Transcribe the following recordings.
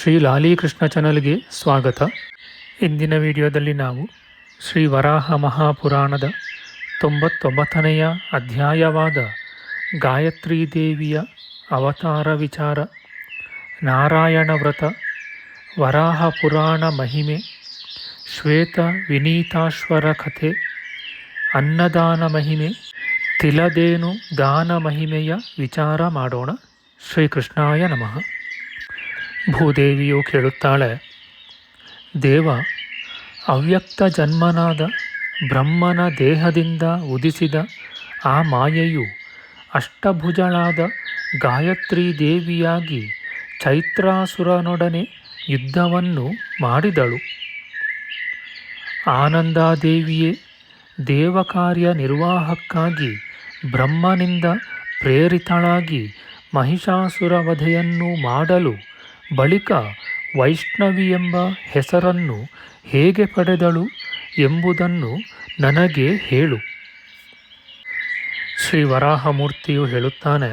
ಶ್ರೀ ಲಾಲೀಕೃಷ್ಣ ಚಾನಲ್ಗೆ ಸ್ವಾಗತ. ಇಂದಿನ ವಿಡಿಯೋದಲ್ಲಿ ನಾವು ಶ್ರೀ ವರಾಹ ಮಹಾಪುರಾಣದ ತೊಂಬತ್ತೊಂಬತ್ತನೆಯ ಅಧ್ಯಾಯವಾದ ಗಾಯತ್ರಿ ದೇವಿಯ ಅವತಾರ ವಿಚಾರ, ನಾರಾಯಣ ವ್ರತ, ವರಾಹ ಪುರಾಣ ಮಹಿಮೆ, ಶ್ವೇತ ವಿನೀತಾಶ್ವರ ಕಥೆ, ಅನ್ನದಾನ ಮಹಿಮೆ, ತಿಲದೇನು ದಾನ ಮಹಿಮೆಯ ವಿಚಾರ ಮಾಡೋಣ. ಶ್ರೀಕೃಷ್ಣಾಯ ನಮಃ. ಭೂದೇವಿಯು ಕೇಳುತ್ತಾಳೆ, ದೇವ, ಅವ್ಯಕ್ತ ಜನ್ಮನಾದ ಬ್ರಹ್ಮನ ದೇಹದಿಂದ ಉದಿಸಿದ ಆ ಮಾಯೆಯು ಅಷ್ಟಭುಜಳಾದ ಗಾಯತ್ರಿ ದೇವಿಯಾಗಿ ಚೈತ್ರಾಸುರನೊಡನೆ ಯುದ್ಧವನ್ನು ಮಾಡಿದಳು. ಆನಂದಾದೇವಿಯೇ, ದೇವಕಾರ್ಯ ನಿರ್ವಾಹಕ್ಕಾಗಿ ಬ್ರಹ್ಮನಿಂದ ಪ್ರೇರಿತಳಾಗಿ ಮಹಿಷಾಸುರ ವಧೆಯನ್ನು ಮಾಡಲು ಬಳಿಕ ವೈಷ್ಣವಿ ಎಂಬ ಹೆಸರನ್ನು ಹೇಗೆ ಪಡೆದಳು ಎಂಬುದನ್ನು ನನಗೆ ಹೇಳು. ಶ್ರೀ ವರಾಹಮೂರ್ತಿಯು ಹೇಳುತ್ತಾನೆ,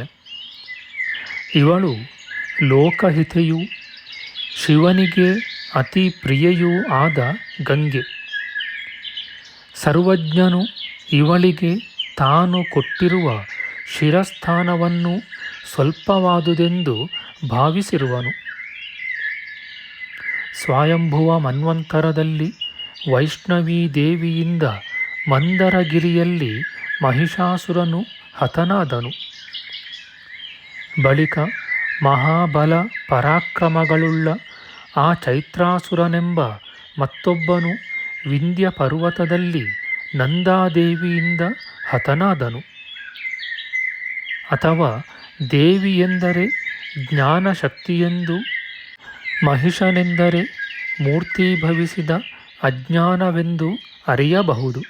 ಇವಳು ಲೋಕಹಿತೆಯೂ ಶಿವನಿಗೆ ಅತಿ ಪ್ರಿಯೆಯೂ ಆದ ಗಂಗೆ. ಸರ್ವಜ್ಞನು ಇವಳಿಗೆ ತಾನು ಕೊಟ್ಟಿರುವ ಶಿರಸ್ಥಾನವನ್ನು ಸ್ವಲ್ಪವಾದುದೆಂದು ಭಾವಿಸಿರುವನು. ಸ್ವಯಂಭುವ ಮನ್ವಂತರದಲ್ಲಿ ವೈಷ್ಣವೀ ದೇವಿಯಿಂದ ಮಂದರಗಿರಿಯಲ್ಲಿ ಮಹಿಷಾಸುರನು ಹತನಾದನು. ಬಳಿಕ ಮಹಾಬಲ ಪರಾಕ್ರಮಗಳುಳ್ಳ ಆ ಚೈತ್ರಾಸುರನೆಂಬ ಮತ್ತೊಬ್ಬನು ವಿಂಧ್ಯ ಪರ್ವತದಲ್ಲಿ ನಂದಾದೇವಿಯಿಂದ ಹತನಾದನು. ಅಥವಾ ದೇವಿ ಎಂದರೆ ಜ್ಞಾನಶಕ್ತಿಯೆಂದು ಮಹಿಷನೆಂದರೆ ಮೂರ್ತೀಭವಿಸಿದ ಅಜ್ಞಾನವೆಂದು ಅರಿಯಬಹುದು.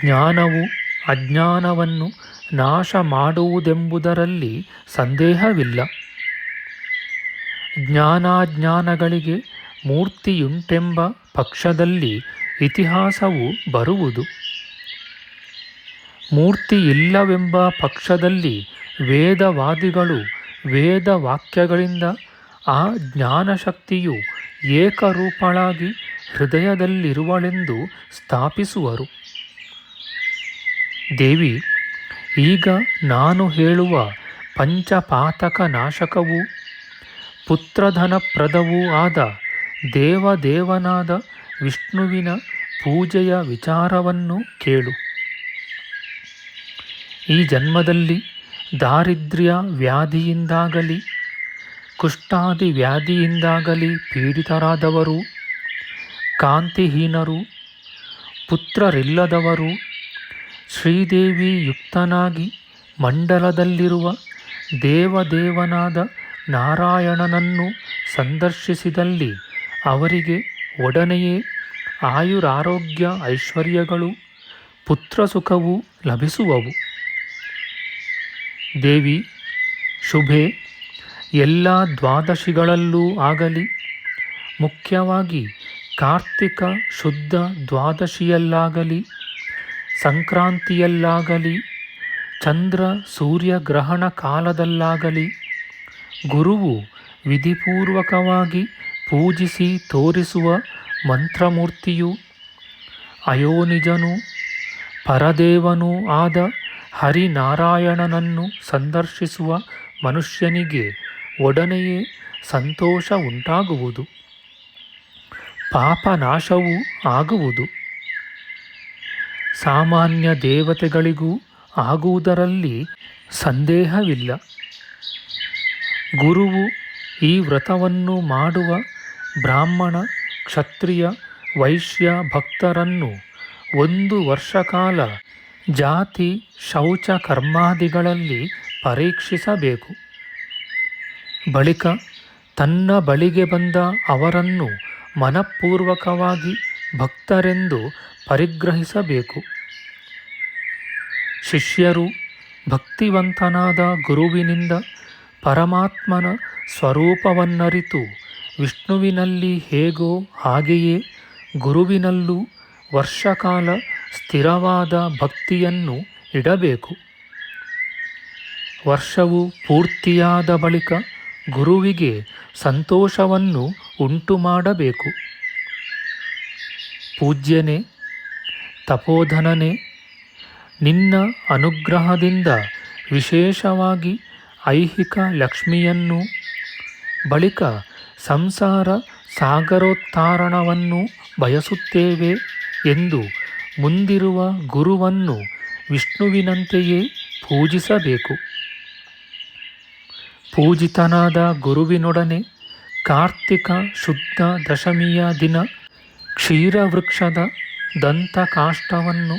ಜ್ಞಾನವು ಅಜ್ಞಾನವನ್ನು ನಾಶ ಮಾಡುವುದೆಂಬುದರಲ್ಲಿ ಸಂದೇಹವಿಲ್ಲ. ಜ್ಞಾನಾಜ್ಞಾನಗಳಿಗೆ ಮೂರ್ತಿಯುಂಟೆಂಬ ಪಕ್ಷದಲ್ಲಿ ಇತಿಹಾಸವು ಬರುವುದು. ಮೂರ್ತಿ ಇಲ್ಲವೆಂಬ ಪಕ್ಷದಲ್ಲಿ ವೇದವಾದಿಗಳು ವೇದ ವಾಕ್ಯಗಳಿಂದ ಆ ಜ್ಞಾನಶಕ್ತಿಯು ಏಕರೂಪಳಾಗಿ ಹೃದಯದಲ್ಲಿರುವಳೆಂದು ಸ್ಥಾಪಿಸುವರು. ದೇವಿ, ಈಗ ನಾನು ಹೇಳುವ ಪಂಚಪಾತಕ ನಾಶಕವೂ ಪುತ್ರಧನಪ್ರದವೂ ಆದ ದೇವದೇವನಾದ ವಿಷ್ಣುವಿನ ಪೂಜೆಯ ವಿಚಾರವನ್ನು ಕೇಳು. ಈ ಜನ್ಮದಲ್ಲಿ ದಾರಿದ್ರ್ಯ ವ್ಯಾಧಿಯಿಂದಾಗಲಿ ಕುಷ್ಠಾದಿ ವ್ಯಾಧಿಯಿಂದಾಗಲಿ ಪೀಡಿತರಾದವರು, ಕಾಂತಿಹೀನರು, ಪುತ್ರರಿಲ್ಲದವರು ಶ್ರೀದೇವಿ ಯುಕ್ತನಾಗಿ ಮಂಡಲದಲ್ಲಿರುವ ದೇವದೇವನಾದ ನಾರಾಯಣನನ್ನು ಸಂದರ್ಶಿಸಿದಲ್ಲಿ ಅವರಿಗೆ ಒಡನೆಯೇ ಆಯುರಾರೋಗ್ಯ ಐಶ್ವರ್ಯಗಳು, ಪುತ್ರಸುಖವು ಲಭಿಸುವವು. ದೇವಿ, ಶುಭೆ. ಎಲ್ಲ ದ್ವಾದಶಿಗಳಲ್ಲೂ ಆಗಲಿ. ಮುಖ್ಯವಾಗಿ ಕಾರ್ತಿಕ ಶುದ್ಧ ದ್ವಾದಶಿಯಲ್ಲಾಗಲಿ, ಸಂಕ್ರಾಂತಿಯಲ್ಲಾಗಲಿ, ಚಂದ್ರ ಸೂರ್ಯ ಗ್ರಹಣ ಕಾಲದಲ್ಲಾಗಲಿ, ಗುರುವು ವಿಧಿಪೂರ್ವಕವಾಗಿ ಪೂಜಿಸಿ ತೋರಿಸುವ ಮಂತ್ರಮೂರ್ತಿಯು ಅಯೋನಿಜನು ಪರದೇವನೂ ಆದ ಹರಿನಾರಾಯಣನನ್ನು ಸಂದರ್ಶಿಸುವ ಮನುಷ್ಯನಿಗೆ ಒಡನೆಯೇ ಸಂತೋಷ ಉಂಟಾಗುವುದು. ಪಾಪನಾಶವೂ ಆಗುವುದು. ಸಾಮಾನ್ಯ ದೇವತೆಗಳಿಗೂ ಆಗುವುದರಲ್ಲಿ ಸಂದೇಹವಿಲ್ಲ. ಗುರುವು ಈ ವ್ರತವನ್ನು ಮಾಡುವ ಬ್ರಾಹ್ಮಣ, ಕ್ಷತ್ರಿಯ, ವೈಶ್ಯ ಭಕ್ತರನ್ನು ಒಂದು ವರ್ಷ ಕಾಲ ಜಾತಿ, ಶೌಚ, ಕರ್ಮಾದಿಗಳಲ್ಲಿ ಪರೀಕ್ಷಿಸಬೇಕು. ಬಳಿಕ ತನ್ನ ಬಳಿಗೆ ಬಂದ ಅವರನ್ನು ಮನಪೂರ್ವಕವಾಗಿ ಭಕ್ತರೆಂದು ಪರಿಗ್ರಹಿಸಬೇಕು. ಶಿಷ್ಯರು ಭಕ್ತಿವಂತನಾದ ಗುರುವಿನಿಂದ ಪರಮಾತ್ಮನ ಸ್ವರೂಪವನ್ನರಿತು ವಿಷ್ಣುವಿನಲ್ಲಿ ಹೇಗೋ ಹಾಗೆಯೇ ಗುರುವಿನಲ್ಲೂ ವರ್ಷಕಾಲ ಸ್ಥಿರವಾದ ಭಕ್ತಿಯನ್ನು ಇಡಬೇಕು. ವರ್ಷವು ಪೂರ್ತಿಯಾದ ಬಳಿಕ ಗುರುವಿಗೆ ಸಂತೋಷವನ್ನು ಉಂಟು ಮಾಡಬೇಕು ಪೂಜ್ಯನೇ, ತಪೋಧನನೇ, ನಿನ್ನ ಅನುಗ್ರಹದಿಂದ ವಿಶೇಷವಾಗಿ ಐಹಿಕ ಲಕ್ಷ್ಮಿಯನ್ನು, ಬಳಿಕ ಸಂಸಾರ ಸಾಗರೋತ್ತಾರಣವನ್ನು ಬಯಸುತ್ತೇವೆ ಎಂದು ಮುಂದಿರುವ ಗುರುವನ್ನು ವಿಷ್ಣುವಿನಂತೆಯೇ ಪೂಜಿಸಬೇಕು. ಪೂಜಿತನಾದ ಗುರುವಿನೊಡನೆ ಕಾರ್ತಿಕ ಶುದ್ಧ ದಶಮಿಯ ದಿನ ಕ್ಷೀರವೃಕ್ಷದ ದಂತಕಾಷ್ಟವನ್ನು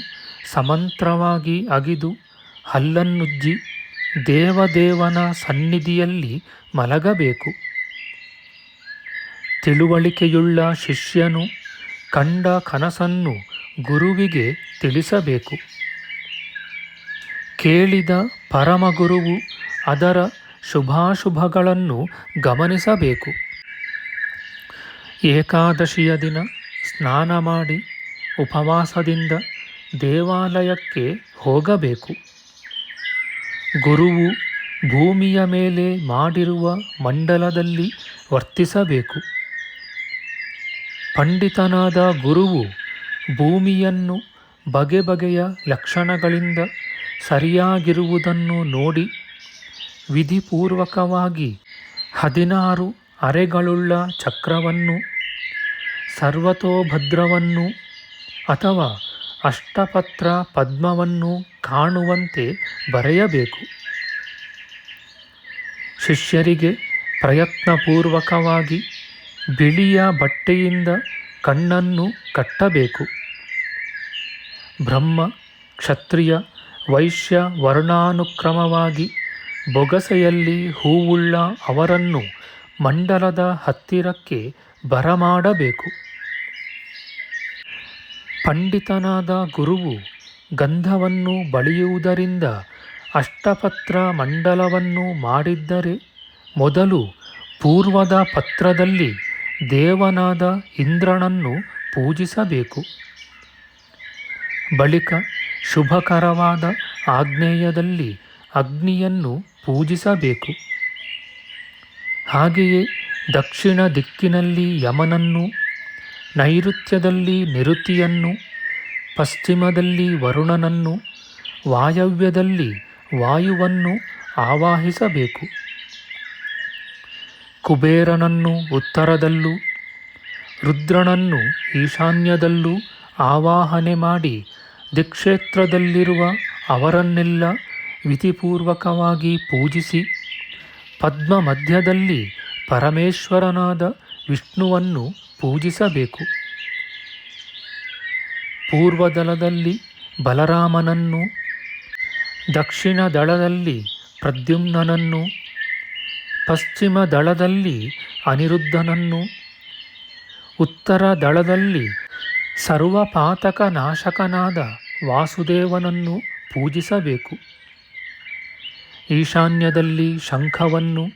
ಸಮಂತ್ರವಾಗಿ ಅಗಿದು ಹಲ್ಲನ್ನುಜ್ಜಿ ದೇವದೇವನ ಸನ್ನಿಧಿಯಲ್ಲಿ ಮಲಗಬೇಕು. ತಿಳುವಳಿಕೆಯುಳ್ಳ ಶಿಷ್ಯನು ಕಂಡ ಕನಸನ್ನು ಗುರುವಿಗೆ ತಿಳಿಸಬೇಕು. ಕೇಳಿದ ಪರಮಗುರುವು ಅದರ ಶುಭಾಶುಭಗಳನ್ನು ಗಮನಿಸಬೇಕು. ಏಕಾದಶಿಯ ದಿನ ಸ್ನಾನ ಮಾಡಿ ಉಪವಾಸದಿಂದ ದೇವಾಲಯಕ್ಕೆ ಹೋಗಬೇಕು. ಗುರುವು ಭೂಮಿಯ ಮೇಲೆ ಮಾಡಿರುವ ಮಂಡಲದಲ್ಲಿ ವರ್ತಿಸಬೇಕು. ಪಂಡಿತನಾದ ಗುರುವು ಭೂಮಿಯನ್ನು ಬಗೆ ಬಗೆಯ ಲಕ್ಷಣಗಳಿಂದ ಸರಿಯಾಗಿರುವುದನ್ನು ನೋಡಿ ವಿಧಿಪೂರ್ವಕವಾಗಿ ಹದಿನಾರು ಅರೆಗಳುಳ್ಳ ಚಕ್ರವನ್ನು ಸರ್ವತೋಭದ್ರವನ್ನು ಅಥವಾ ಅಷ್ಟಪತ್ರ ಪದ್ಮವನ್ನು ಕಾಣುವಂತೆ ಬರೆಯಬೇಕು. ಶಿಷ್ಯರಿಗೆ ಪ್ರಯತ್ನಪೂರ್ವಕವಾಗಿ ಬಿಳಿಯ ಬಟ್ಟೆಯಿಂದ ಕಣ್ಣನ್ನು ಕಟ್ಟಬೇಕು. ಬ್ರಹ್ಮ, ಕ್ಷತ್ರಿಯ, ವೈಶ್ಯ ವರ್ಣಾನುಕ್ರಮವಾಗಿ ಬೊಗಸೆಯಲ್ಲಿ ಹೂವುಳ್ಳ ಅವರನ್ನು ಮಂಡಲದ ಹತ್ತಿರಕ್ಕೆ ಬರಮಾಡಬೇಕು. ಪಂಡಿತನಾದ ಗುರುವು ಗಂಧವನ್ನು ಬಳಿಯುವುದರಿಂದ ಅಷ್ಟಪತ್ರ ಮಂಡಲವನ್ನು ಮಾಡಿದ್ದರೆ ಮೊದಲು ಪೂರ್ವದ ಪತ್ರದಲ್ಲಿ ದೇವನಾದ ಇಂದ್ರನನ್ನು ಪೂಜಿಸಬೇಕು. ಬಳಿಕ ಶುಭಕರವಾದ ಆಗ್ನೇಯದಲ್ಲಿ ಅಗ್ನಿಯನ್ನು ಪೂಜಿಸಬೇಕು. ಹಾಗೆಯೇ ದಕ್ಷಿಣ ದಿಕ್ಕಿನಲ್ಲಿ ಯಮನನ್ನು, ನೈಋತ್ಯದಲ್ಲಿ ನಿರುತಿಯನ್ನು, ಪಶ್ಚಿಮದಲ್ಲಿ ವರುಣನನ್ನು, ವಾಯವ್ಯದಲ್ಲಿ ವಾಯುವನ್ನು ಆವಾಹಿಸಬೇಕು. ಕುಬೇರನನ್ನು ಉತ್ತರದಲ್ಲೂ, ರುದ್ರನನ್ನು ಈಶಾನ್ಯದಲ್ಲೂ ಆವಾಹನೆ ಮಾಡಿ ದಿಕ್ಷೇತ್ರದಲ್ಲಿರುವ ಅವರನ್ನೆಲ್ಲ ವಿಧಿಪೂರ್ವಕವಾಗಿ ಪೂಜಿಸಿ ಪದ್ಮ ಮಧ್ಯದಲ್ಲಿ ಪರಮೇಶ್ವರನಾದ ವಿಷ್ಣುವನ್ನು ಪೂಜಿಸಬೇಕು. ಪೂರ್ವದಳದಲ್ಲಿ ಬಲರಾಮನನ್ನು ದಕ್ಷಿಣ ದಳದಲ್ಲಿ ಪ್ರದ್ಯುಮ್ನನನ್ನು ಪಶ್ಚಿಮ ದಳದಲ್ಲಿ ಅನಿರುದ್ಧನನ್ನು ಉತ್ತರ ದಳದಲ್ಲಿ ಸರ್ವಪಾತಕ ನಾಶಕನಾದ ವಾಸುದೇವನನ್ನು ಪೂಜಿಸಬೇಕು. ಈಶಾನ್ಯದಲ್ಲಿ ಶಂಖವನ್ನು,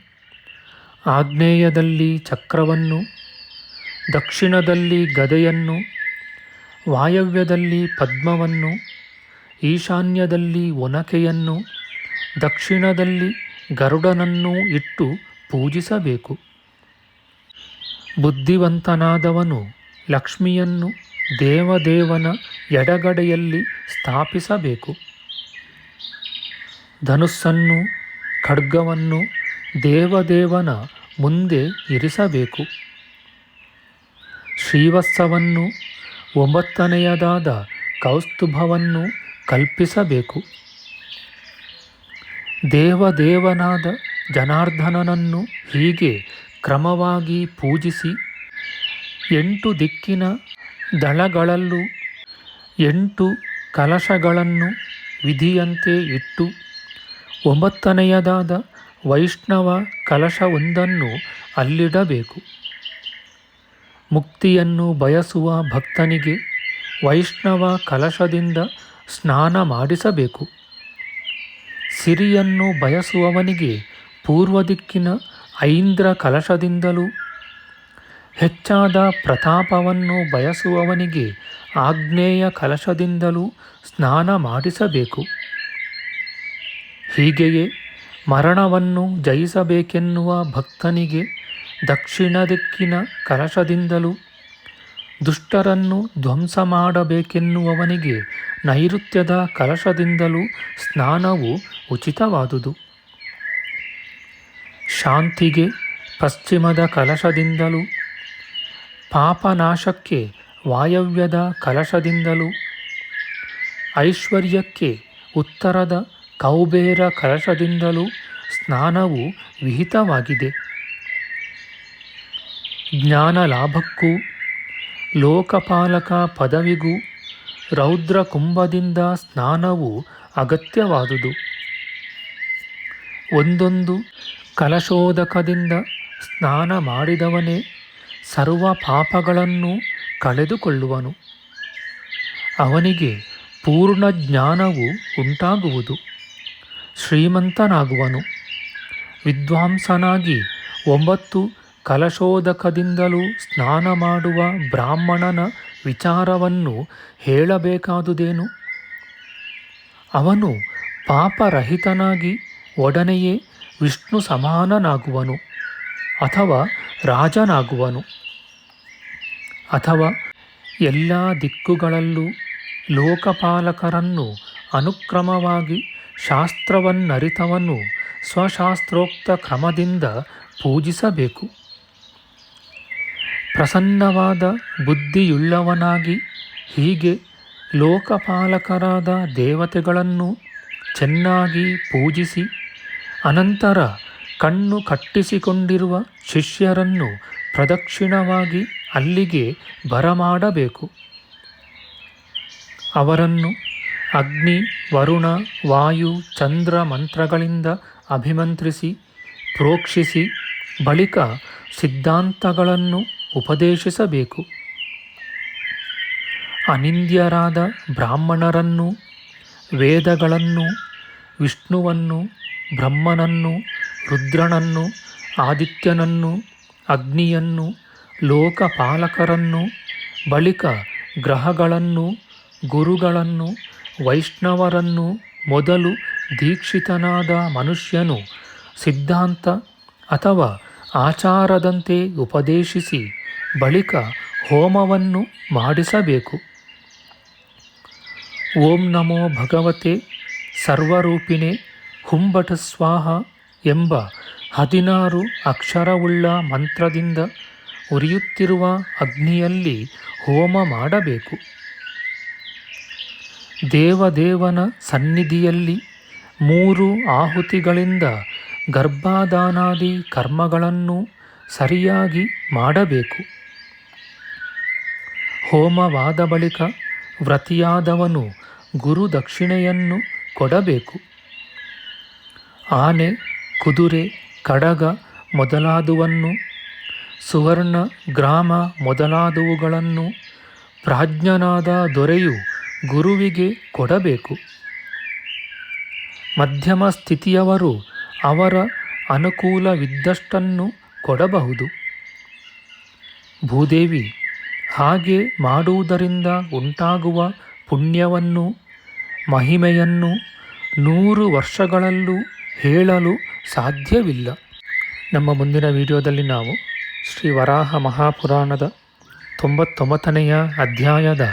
ಆಗ್ನೇಯದಲ್ಲಿ ಚಕ್ರವನ್ನು, ದಕ್ಷಿಣದಲ್ಲಿ ಗದೆಯನ್ನು, ವಾಯವ್ಯದಲ್ಲಿ ಪದ್ಮವನ್ನು, ಈಶಾನ್ಯದಲ್ಲಿ ಒನಕೆಯನ್ನು, ದಕ್ಷಿಣದಲ್ಲಿ ಗರುಡನನ್ನು ಇಟ್ಟು ಪೂಜಿಸಬೇಕು. ಬುದ್ಧಿವಂತನಾದವನು ಲಕ್ಷ್ಮಿಯನ್ನು ದೇವದೇವನ ಎಡಗಡೆಯಲ್ಲಿ ಸ್ಥಾಪಿಸಬೇಕು. ಧನುಸ್ಸನ್ನು, ಖಡ್ಗವನ್ನು ದೇವದೇವನ ಮುಂದೆ ಇರಿಸಬೇಕು. ಶ್ರೀವತ್ಸವನ್ನು, ಒಂಬತ್ತನೆಯದಾದ ಕೌಸ್ತುಭವನ್ನು ಕಲ್ಪಿಸಬೇಕು. ದೇವದೇವನಾದ ಜನಾರ್ದನನನ್ನು ಹೀಗೆ ಕ್ರಮವಾಗಿ ಪೂಜಿಸಿ, ಎಂಟು ದಿಕ್ಕಿನ ದಳಗಳಲ್ಲೂ ಎಂಟು ಕಲಶಗಳನ್ನು ವಿಧಿಯಂತೆ ಇಟ್ಟು ಒಂಬತ್ತನೆಯದಾದ ವೈಷ್ಣವ ಕಲಶವೊಂದನ್ನು ಅಲ್ಲಿಡಬೇಕು. ಮುಕ್ತಿಯನ್ನು ಬಯಸುವ ಭಕ್ತನಿಗೆ ವೈಷ್ಣವ ಕಲಶದಿಂದ ಸ್ನಾನ ಮಾಡಿಸಬೇಕು. ಸಿರಿಯನ್ನು ಬಯಸುವವನಿಗೆ ಪೂರ್ವ ದಿಕ್ಕಿನ ಐಂದ್ರ ಕಲಶದಿಂದಲೂ ಹೆಚ್ಚಾದ ಪ್ರತಾಪವನ್ನು ಬಯಸುವವನಿಗೆ ಆಗ್ನೇಯ ಕಲಶದಿಂದಲೂ ಸ್ನಾನ ಮಾಡಿಸಬೇಕು. ಹೀಗೆಯೇ ಮರಣವನ್ನು ಜಯಿಸಬೇಕೆನ್ನುವ ಭಕ್ತನಿಗೆ ದಕ್ಷಿಣ ದಿಕ್ಕಿನ ಕಲಶದಿಂದಲೂ ದುಷ್ಟರನ್ನು ಧ್ವಂಸ ಮಾಡಬೇಕೆನ್ನುವವನಿಗೆ ನೈಋತ್ಯದ ಕಲಶದಿಂದಲೂ ಸ್ನಾನವು ಉಚಿತವಾದುದು. ಶಾಂತಿಗೆ ಪಶ್ಚಿಮದ ಕಲಶದಿಂದಲೂ, ಪಾಪನಾಶಕ್ಕೆ ವಾಯವ್ಯದ ಕಲಶದಿಂದಲೂ, ಐಶ್ವರ್ಯಕ್ಕೆ ಉತ್ತರದ ಕೌಬೇರ ಕಲಶದಿಂದಲೂ ಸ್ನಾನವು ವಿಹಿತವಾಗಿದೆ. ಜ್ಞಾನ ಲಾಭಕ್ಕೂ ಲೋಕಪಾಲಕ ಪದವಿಗೂ ರೌದ್ರ ಕುಂಭದಿಂದ ಸ್ನಾನವು ಅಗತ್ಯವಾದುದು. ಒಂದೊಂದು ಕಲಶೋದಕದಿಂದ ಸ್ನಾನ ಮಾಡಿದವನೇ ಸರ್ವ ಪಾಪಗಳನ್ನು ಕಳೆದುಕೊಳ್ಳುವನು. ಅವನಿಗೆ ಪೂರ್ಣ ಜ್ಞಾನವು ಉಂಟಾಗುವುದು. ಶ್ರೀಮಂತನಾಗುವನು. ವಿದ್ವಾಂಸನಾಗಿ ಒಂಬತ್ತು ಕಲಶೋದಕದಿಂದಲೂ ಸ್ನಾನ ಮಾಡುವ ಬ್ರಾಹ್ಮಣನ ವಿಚಾರವನ್ನು ಹೇಳಬೇಕಾದುದೇನು? ಅವನು ಪಾಪರಹಿತನಾಗಿ ಒಡನೆಯೇ ವಿಷ್ಣು ಸಮಾನನಾಗುವನು ಅಥವಾ ರಾಜನಾಗುವನು. ಅಥವಾ ಎಲ್ಲ ದಿಕ್ಕುಗಳಲ್ಲೂ ಲೋಕಪಾಲಕರನ್ನು ಅನುಕ್ರಮವಾಗಿ ಶಾಸ್ತ್ರವನ್ನರಿತವನು ಸ್ವಶಾಸ್ತ್ರೋಕ್ತ ಕ್ರಮದಿಂದ ಪೂಜಿಸಬೇಕು. ಪ್ರಸನ್ನವಾದ ಬುದ್ಧಿಯುಳ್ಳವನಾಗಿ ಹೀಗೆ ಲೋಕಪಾಲಕರಾದ ದೇವತೆಗಳನ್ನು ಚೆನ್ನಾಗಿ ಪೂಜಿಸಿ, ಅನಂತರ ಕಣ್ಣು ಕಟ್ಟಿಸಿಕೊಂಡಿರುವ ಶಿಷ್ಯರನ್ನು ಪ್ರದಕ್ಷಿಣವಾಗಿ ಅಲ್ಲಿಗೆ ಬರಮಾಡಬೇಕು. ಅವರನ್ನು ಅಗ್ನಿ, ವರುಣ, ವಾಯು, ಚಂದ್ರ ಮಂತ್ರಗಳಿಂದ ಅಭಿಮಂತ್ರಿಸಿ, ಪ್ರೋಕ್ಷಿಸಿ, ಬಳಿಕ ಸಿದ್ಧಾಂತಗಳನ್ನು ಉಪದೇಶಿಸಬೇಕು. ಅನಿಂದ್ಯರಾದ ಬ್ರಾಹ್ಮಣರನ್ನು, ವೇದಗಳನ್ನು, ವಿಷ್ಣುವನ್ನು, ಬ್ರಹ್ಮನನ್ನು, ರುದ್ರನನ್ನು, ಆದಿತ್ಯನನ್ನು, ಅಗ್ನಿಯನ್ನು, ಲೋಕಪಾಲಕರನ್ನು, ಬಳಿಕ ಗ್ರಹಗಳನ್ನು, ಗುರುಗಳನ್ನು ವೈಷ್ಣವರನ್ನು ಮೊದಲು ದೀಕ್ಷಿತನಾದ ಮನುಷ್ಯನು ಸಿದ್ಧಾಂತ ಅಥವಾ ಆಚಾರದಂತೆ ಉಪದೇಶಿಸಿ ಬಳಿಕ ಹೋಮವನ್ನು ಮಾಡಿಸಬೇಕು. ಓಂ ನಮೋ ಭಗವತೆ ಸರ್ವರೂಪಿಣೆ ಹುಂಬಟ ಸ್ವಾಹ ಎಂಬ ಹದಿನಾರು ಅಕ್ಷರವುಳ್ಳ ಮಂತ್ರದಿಂದ ಉರಿಯುತ್ತಿರುವ ಅಗ್ನಿಯಲ್ಲಿ ಹೋಮ ಮಾಡಬೇಕು. ದೇವದೇವನ ಸನ್ನಿಧಿಯಲ್ಲಿ ಮೂರು ಆಹುತಿಗಳಿಂದ ಗರ್ಭಾದಾನಾದಿ ಕರ್ಮಗಳನ್ನು ಸರಿಯಾಗಿ ಮಾಡಬೇಕು. ಹೋಮವಾದ ಬಳಿಕ ವ್ರತಿಯಾದವನು ಗುರುದಕ್ಷಿಣೆಯನ್ನು ಕೊಡಬೇಕು. ಆನೆ, ಕುದುರೆ, ಕಡಗ ಮೊದಲಾದುವನ್ನು, ಸುವರ್ಣ, ಗ್ರಾಮ ಮೊದಲಾದವುಗಳನ್ನು ಪ್ರಾಜ್ಞನಾದ ದೊರೆಯು ಗುರುವಿಗೆ ಕೊಡಬೇಕು. ಮಧ್ಯಮ ಸ್ಥಿತಿಯವರು ಅವರ ಅನುಕೂಲವಿದ್ದಷ್ಟನ್ನು ಕೊಡಬಹುದು. ಭೂದೇವಿ, ಹಾಗೆ ಮಾಡುವುದರಿಂದ ಉಂಟಾಗುವ ಪುಣ್ಯವನ್ನು, ಮಹಿಮೆಯನ್ನು ನೂರು ವರ್ಷಗಳಲ್ಲೂ ಹೇಳಲು ಸಾಧ್ಯವಿಲ್ಲ. ನಮ್ಮ ಮುಂದಿನ ವಿಡಿಯೋದಲ್ಲಿ ನಾವು ಶ್ರೀ ವರಾಹ ಮಹಾಪುರಾಣದ ತೊಂಬತ್ತೊಂಬತ್ತನೆಯ ಅಧ್ಯಾಯದ